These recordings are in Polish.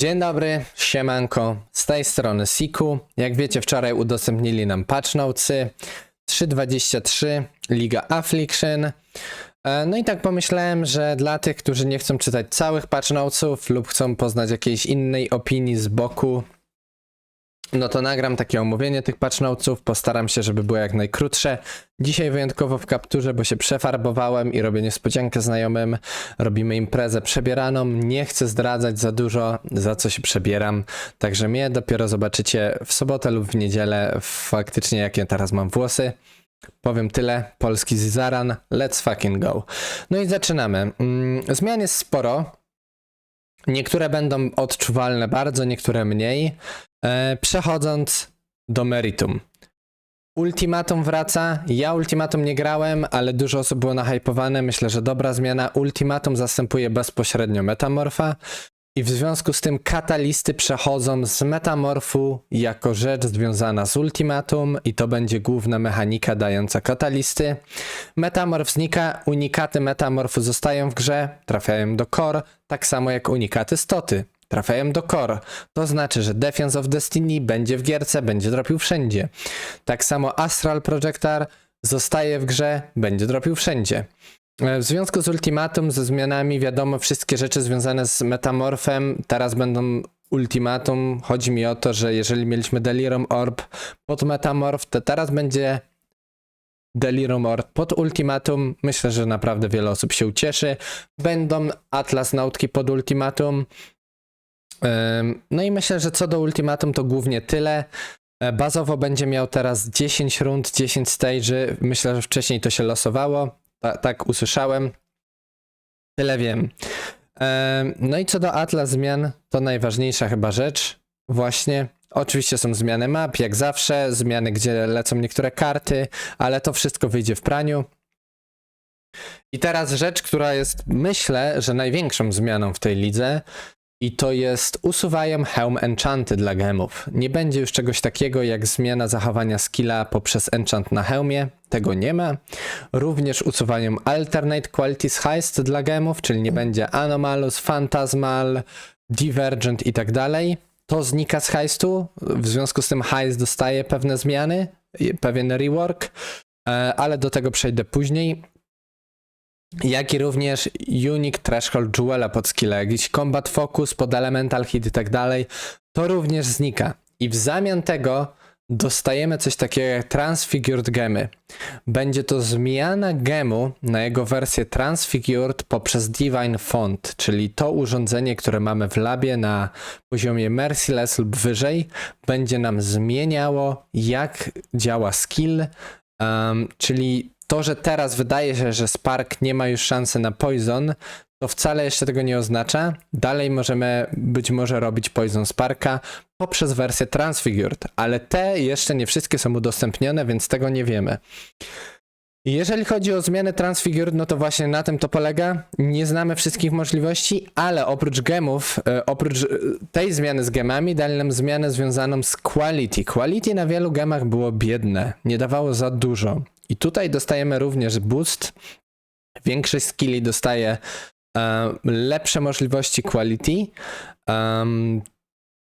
Dzień dobry, siemanko, z tej strony Siku. Jak wiecie, wczoraj udostępnili nam patch notesy 3.23 Liga Affliction. E, No i tak pomyślałem, że dla tych, którzy nie chcą czytać całych patch notesów lub chcą poznać jakiejś innej opinii z boku, no to nagram takie omówienie tych patch notesów, postaram się, żeby było jak najkrótsze. Dzisiaj wyjątkowo w kapturze, bo się przefarbowałem i robię niespodziankę znajomym. Robimy imprezę przebieraną, nie chcę zdradzać za dużo, za co się przebieram. Także mnie dopiero zobaczycie w sobotę lub w niedzielę, faktycznie jakie teraz mam włosy. Powiem tyle, polski Zizaran, let's fucking go. No i zaczynamy. Mm, Zmian jest sporo. Niektóre będą odczuwalne bardzo, niektóre mniej. E, Przechodząc do meritum. Ultimatum wraca. Ja Ultimatum nie grałem, ale dużo osób było nahypowane. Myślę, że dobra zmiana. Ultimatum zastępuje bezpośrednio Metamorfa. I w związku z tym katalisty przechodzą z metamorfu jako rzecz związana z ultimatum i to będzie główna mechanika dająca katalisty. Metamorf znika, unikaty metamorfu zostają w grze, trafiają do core, tak samo jak unikaty stoty. Trafiają do core. To znaczy, że Defense of Destiny będzie w gierce, będzie dropił wszędzie. Tak samo Astral Projector zostaje w grze, będzie dropił wszędzie. E, W związku z ultimatum, ze zmianami, wiadomo, wszystkie rzeczy związane z metamorfem teraz będą ultimatum. Chodzi mi o to, że jeżeli mieliśmy Delirium Orb pod metamorf, to teraz będzie Delirium Orb pod ultimatum. Myślę, że naprawdę wiele osób się ucieszy. Będą Atlas Nautki pod ultimatum. No i myślę, że co do ultimatum to głównie tyle. E, Bazowo będzie miał teraz 10 rund, 10 stage'y. Myślę, że wcześniej to się losowało. Ta, tak usłyszałem. Tyle wiem. Em, No i co do Atlas zmian, to najważniejsza chyba rzecz. Właśnie. Oczywiście są zmiany map, jak zawsze, zmiany, gdzie lecą niektóre karty, ale to wszystko wyjdzie w praniu. I teraz rzecz, która jest, myślę, że największą zmianą w tej lidze, i to jest usuwają hełm enchanty dla gemów. Nie będzie już czegoś takiego jak zmiana zachowania skilla poprzez enchant na hełmie. Tego nie ma. Również usuwają alternate qualities heist dla gemów, czyli nie będzie anomalus, phantasmal, divergent i tak dalej. To znika z heistu. W związku z tym heist dostaje pewne zmiany, pewien rework, e, ale do tego przejdę później jak i również Unique Threshold Jewela pod skilla, jakiś Combat Focus pod Elemental Hit i tak dalej, to również znika. I w zamian tego dostajemy coś takiego jak Transfigured Gemy. Będzie to zmiana gemu na jego wersję Transfigured poprzez Divine Font, czyli to urządzenie, które mamy w labie na poziomie Merciless lub wyżej, będzie nam zmieniało jak działa skill, um, czyli to, że teraz wydaje się, że Spark nie ma już szansy na Poison, to wcale jeszcze tego nie oznacza. Dalej możemy być może robić Poison Sparka poprzez wersję Transfigured, ale te jeszcze nie wszystkie są udostępnione, więc tego nie wiemy. Jeżeli chodzi o zmiany Transfigured, no to właśnie na tym to polega. Nie znamy wszystkich możliwości, ale oprócz gemów, e, oprócz e, tej zmiany z gemami, dali nam zmianę związaną z quality. Quality na wielu gemach było biedne, nie dawało za dużo. I tutaj dostajemy również boost. Większość skilli dostaje lepsze możliwości quality.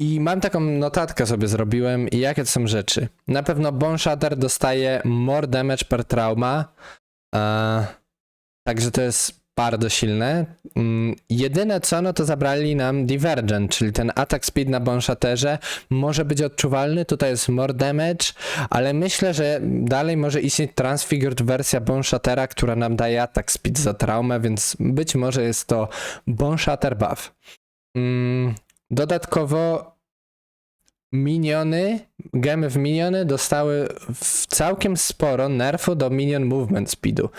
I mam taką notatkę sobie zrobiłem i jakie to są rzeczy. Na pewno Bone Shatter dostaje more damage per trauma. E, także to jest bardzo silne. Mm, jedyne co, no to zabrali nam Divergent, czyli ten attack speed na Bone Shatterze może być odczuwalny, tutaj jest more damage, ale myślę, że dalej może istnieć Transfigured wersja Bone Shattera, która nam daje attack speed za traumę, więc być może jest to Bone Shatter buff. Mm, Dodatkowo miniony, gemy w miniony dostały w całkiem sporo nerfu do minion movement speedu.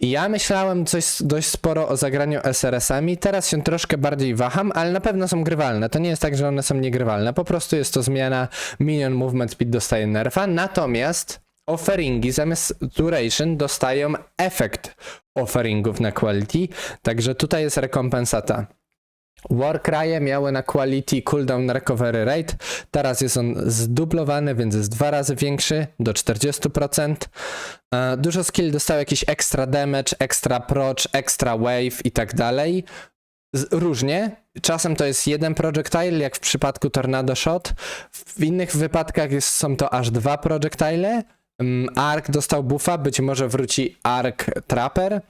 I ja myślałem coś dość sporo o zagraniu SRS-ami, teraz się troszkę bardziej waham, ale na pewno są grywalne. To nie jest tak, że one są niegrywalne, po prostu jest to zmiana minion movement speed dostaje nerfa, natomiast offeringi zamiast duration dostają efekt offeringów na quality, także tutaj jest rekompensata. Warcry'e miały na quality cooldown recovery rate, teraz jest on zdublowany, więc jest dwa razy większy, do 40%. E, Dużo skill dostał jakiś extra damage, extra proc, extra wave i tak dalej. różnie. Czasem to jest jeden projectile, jak w przypadku Tornado Shot. W innych wypadkach jest, są to aż dwa projectile. Mm, Ark dostał buffa, być może wróci Ark Trapper.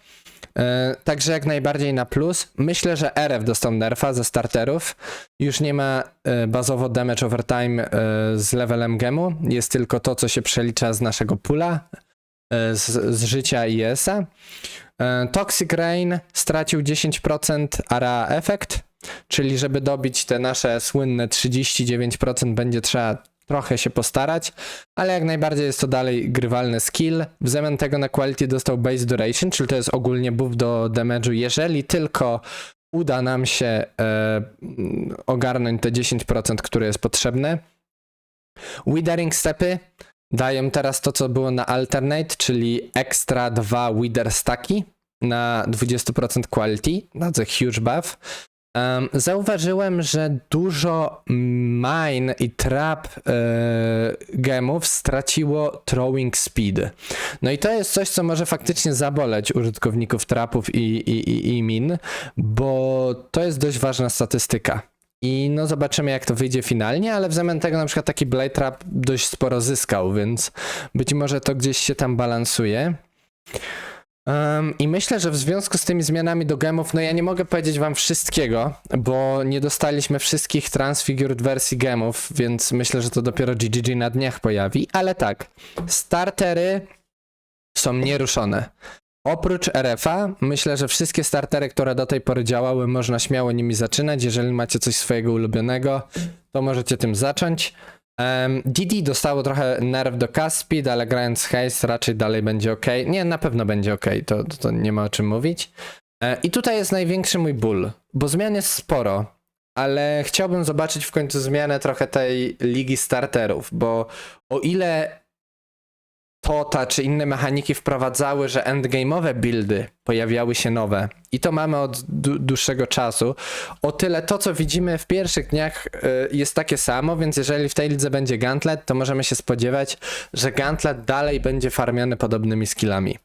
E, Także jak najbardziej na plus. Myślę, że RF dostał nerfa ze starterów. Już nie ma e, bazowo damage over time e, z levelem gemu. Jest tylko to, co się przelicza z naszego pula, z, z życia. E, Toxic Rain stracił 10% ARA Effect, czyli żeby dobić te nasze słynne 39% będzie trzeba trochę się postarać, ale jak najbardziej jest to dalej grywalny skill. W zamian tego na quality dostał base duration, czyli to jest ogólnie buff do damage'u, jeżeli tylko uda nam się e, ogarnąć te 10%, które jest potrzebne. Withering stepy dają teraz to, co było na alternate, czyli extra 2 wither staki na 20% quality. That's a huge buff. Um, zauważyłem, że dużo mine i trap e, gemów straciło throwing speed. No i to jest coś, co może faktycznie zaboleć użytkowników trapów i, i, i, i min, bo to jest dość ważna statystyka. I no zobaczymy jak to wyjdzie finalnie, ale w zamian tego na przykład taki Blade Trap dość sporo zyskał, więc być może to gdzieś się tam balansuje. Um, I myślę, że w związku z tymi zmianami do gemów, no ja nie mogę powiedzieć wam wszystkiego, bo nie dostaliśmy wszystkich transfigured wersji gemów, więc myślę, że to dopiero GGG na dniach pojawi, ale tak, startery są nieruszone. Oprócz RF-a, myślę, że wszystkie startery, które do tej pory działały, można śmiało nimi zaczynać. Jeżeli macie coś swojego ulubionego, to możecie tym zacząć. Um, DD dostało trochę nerw do cast speed, ale grając haste raczej dalej będzie ok. Nie, na pewno będzie ok, to, to, to nie ma o czym mówić. E, I tutaj jest największy mój ból, bo zmian jest sporo, ale chciałbym zobaczyć w końcu zmianę trochę tej ligi starterów, bo o ile TOTA czy inne mechaniki wprowadzały, że endgame'owe buildy pojawiały się nowe i to mamy od dłu- dłuższego czasu, o tyle to, co widzimy w pierwszych dniach y, jest takie samo, więc jeżeli w tej lidze będzie Gauntlet, to możemy się spodziewać, że Gauntlet dalej będzie farmiony podobnymi skillami.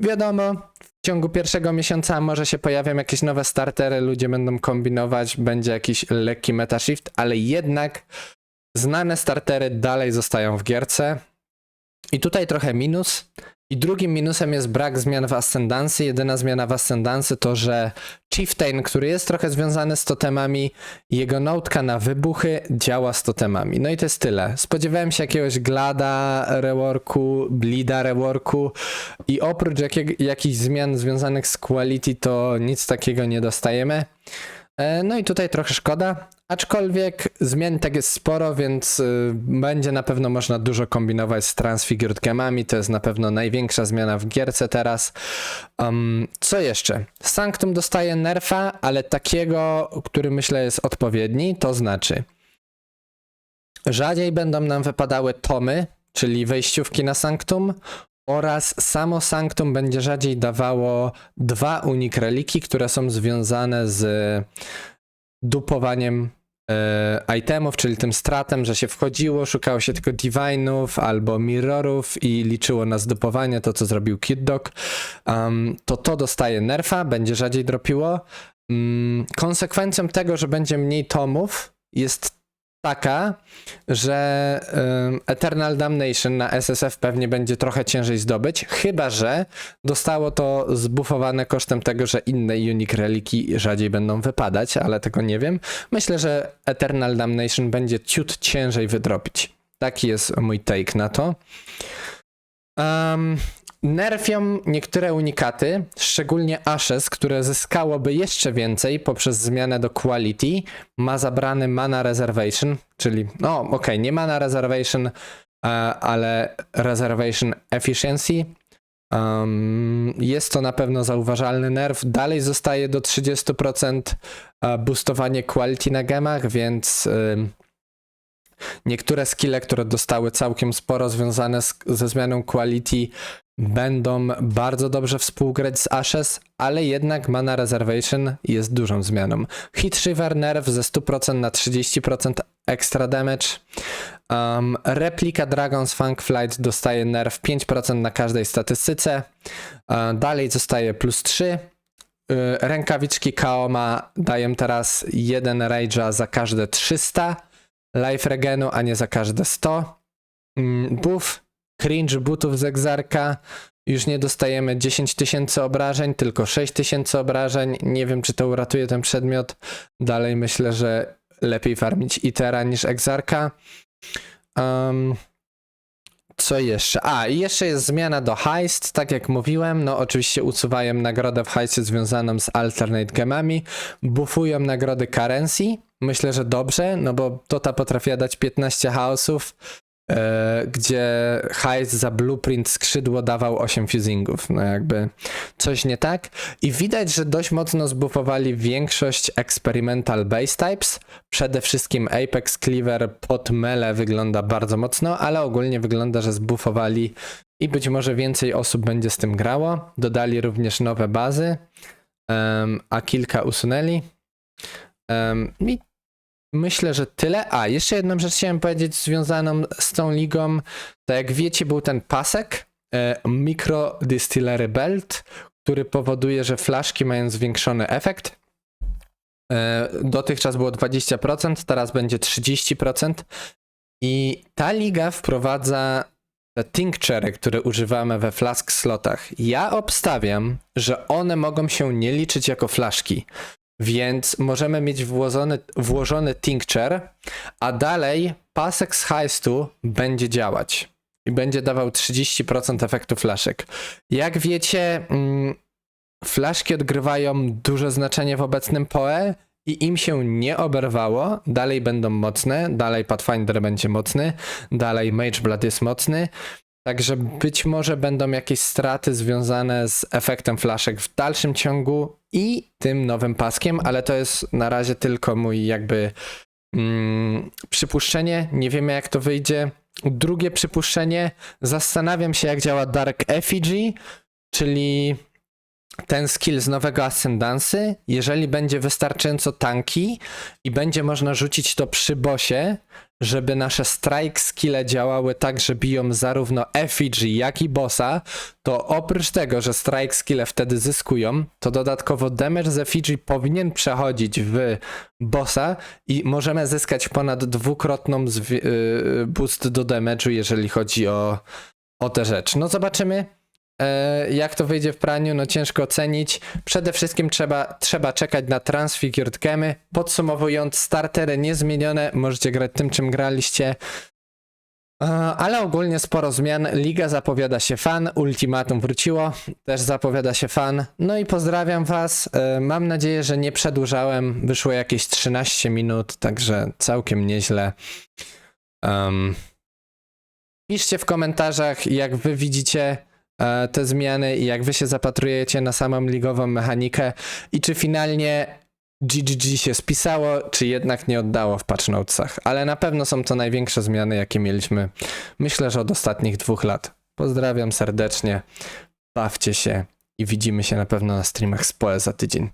Wiadomo, w ciągu pierwszego miesiąca może się pojawią jakieś nowe startery, ludzie będą kombinować, będzie jakiś lekki meta shift, ale jednak znane startery dalej zostają w gierce. I tutaj trochę minus. I drugim minusem jest brak zmian w Ascendancy. Jedyna zmiana w Ascendancy to, że Chieftain, który jest trochę związany z totemami, jego notka na wybuchy działa z totemami. No i to jest tyle. Spodziewałem się jakiegoś Glada reworku, Blida reworku i oprócz jakieg- jakichś zmian związanych z quality, to nic takiego nie dostajemy. E, No i tutaj trochę szkoda, aczkolwiek zmian tak jest sporo, więc y, będzie na pewno można dużo kombinować z Transfigured Gemami, to jest na pewno największa zmiana w gierce teraz. Um, co jeszcze? Sanctum dostaje nerfa, ale takiego, który myślę jest odpowiedni, to znaczy rzadziej będą nam wypadały tomy, czyli wejściówki na Sanctum, oraz samo Sanctum będzie rzadziej dawało dwa unik reliki, które są związane z dupowaniem e, itemów, czyli tym stratem, że się wchodziło, szukało się tylko divine'ów albo mirrorów i liczyło na zdupowanie, to co zrobił Kid Dog, um, to to dostaje nerfa, będzie rzadziej dropiło. Mm, konsekwencją tego, że będzie mniej tomów jest taka, że Eternal Damnation na SSF pewnie będzie trochę ciężej zdobyć, chyba że dostało to zbufowane kosztem tego, że inne Unique Reliki rzadziej będą wypadać, ale tego nie wiem. Myślę, że Eternal Damnation będzie ciut ciężej wydropić. Taki jest mój take na to. Um, nerfią niektóre unikaty, szczególnie Ashes, które zyskałoby jeszcze więcej poprzez zmianę do Quality, ma zabrany Mana Reservation, czyli, no okej, nie Mana Reservation, e, ale Reservation Efficiency. Um, jest to na pewno zauważalny nerw. Dalej zostaje do 30% e, boostowanie quality na gemach, więc niektóre skille, które dostały całkiem sporo związane z, ze zmianą quality, będą bardzo dobrze współgrać z Ashes, ale jednak Mana Reservation jest dużą zmianą. Hit Shiver Nerf ze 100% na 30% extra damage. Um, replika Dragon's Funk Flight dostaje nerf 5% na każdej statystyce. E, dalej zostaje plus 3. y, rękawiczki Kaoma dają teraz jeden rage'a za każde 300 life regenu, a nie za każde 100. Mm, Buff, cringe butów z egzarka. Już nie dostajemy 10 tysięcy obrażeń, tylko 6 tysięcy obrażeń. Nie wiem, czy to uratuje ten przedmiot. Dalej myślę, że lepiej farmić Itera niż egzarka. Um, co jeszcze? A, i jeszcze jest zmiana do heist, tak jak mówiłem, no oczywiście usuwają nagrodę w heistie związaną z alternate gemami, buffują nagrody currency, myślę, że dobrze, no bo Tota potrafiła dać 15 chaosów, e, gdzie heist za blueprint skrzydło dawał 8 fusingów, no jakby coś nie tak. I widać, że dość mocno zbufowali większość experimental base types, przede wszystkim Apex Cleaver pod mele wygląda bardzo mocno, ale ogólnie wygląda, że zbufowali i być może więcej osób będzie z tym grało. Dodali również nowe bazy, em, a kilka usunęli. Em, I myślę, że tyle. A, jeszcze jedną rzecz chciałem powiedzieć związaną z tą ligą. To jak wiecie, był ten pasek e, Micro Distillery Belt, który powoduje, że flaszki mają zwiększony efekt. E, Dotychczas było 20%, teraz będzie 30%. I ta liga wprowadza te tincture, które używamy we flask slotach. Ja obstawiam, że one mogą się nie liczyć jako flaszki. Więc możemy mieć włożony, włożony tincture, a dalej pasek z heistu będzie działać i będzie dawał 30% efektu flaszek. Jak wiecie, mm, flaszki odgrywają duże znaczenie w obecnym PoE i im się nie oberwało, dalej będą mocne, dalej Pathfinder będzie mocny, dalej Mageblood jest mocny, także być może będą jakieś straty związane z efektem flaszek w dalszym ciągu i tym nowym paskiem, ale to jest na razie tylko mój jakby mm, przypuszczenie, nie wiemy jak to wyjdzie. Drugie przypuszczenie, zastanawiam się jak działa Dark Effigy, czyli ten skill z nowego Ascendansy, jeżeli będzie wystarczająco tanki i będzie można rzucić to przy bosie, żeby nasze strike skille działały tak, że biją zarówno effigy, jak i bossa, to oprócz tego, że strike skille wtedy zyskują, to dodatkowo damage z effigy powinien przechodzić w bossa i możemy zyskać ponad dwukrotną yy, boost do damage'u, jeżeli chodzi o, o tę rzecz. No zobaczymy. E, Jak to wyjdzie w praniu, no ciężko ocenić. Przede wszystkim trzeba, trzeba czekać na Transfigured Gemy. Podsumowując, startery niezmienione, możecie grać tym, czym graliście. E, Ale ogólnie sporo zmian. Liga zapowiada się fan, Ultimatum wróciło, też zapowiada się fan. No i pozdrawiam Was. E, Mam nadzieję, że nie przedłużałem. Wyszło jakieś 13 minut, także całkiem nieźle. Piszcie w komentarzach, jak Wy widzicie te zmiany i jak wy się zapatrujecie na samą ligową mechanikę i czy finalnie GGG się spisało, czy jednak nie oddało w patch notesach. Ale na pewno są to największe zmiany, jakie mieliśmy, myślę, że od ostatnich dwóch lat. Pozdrawiam serdecznie, bawcie się i widzimy się na pewno na streamach z PoE za tydzień.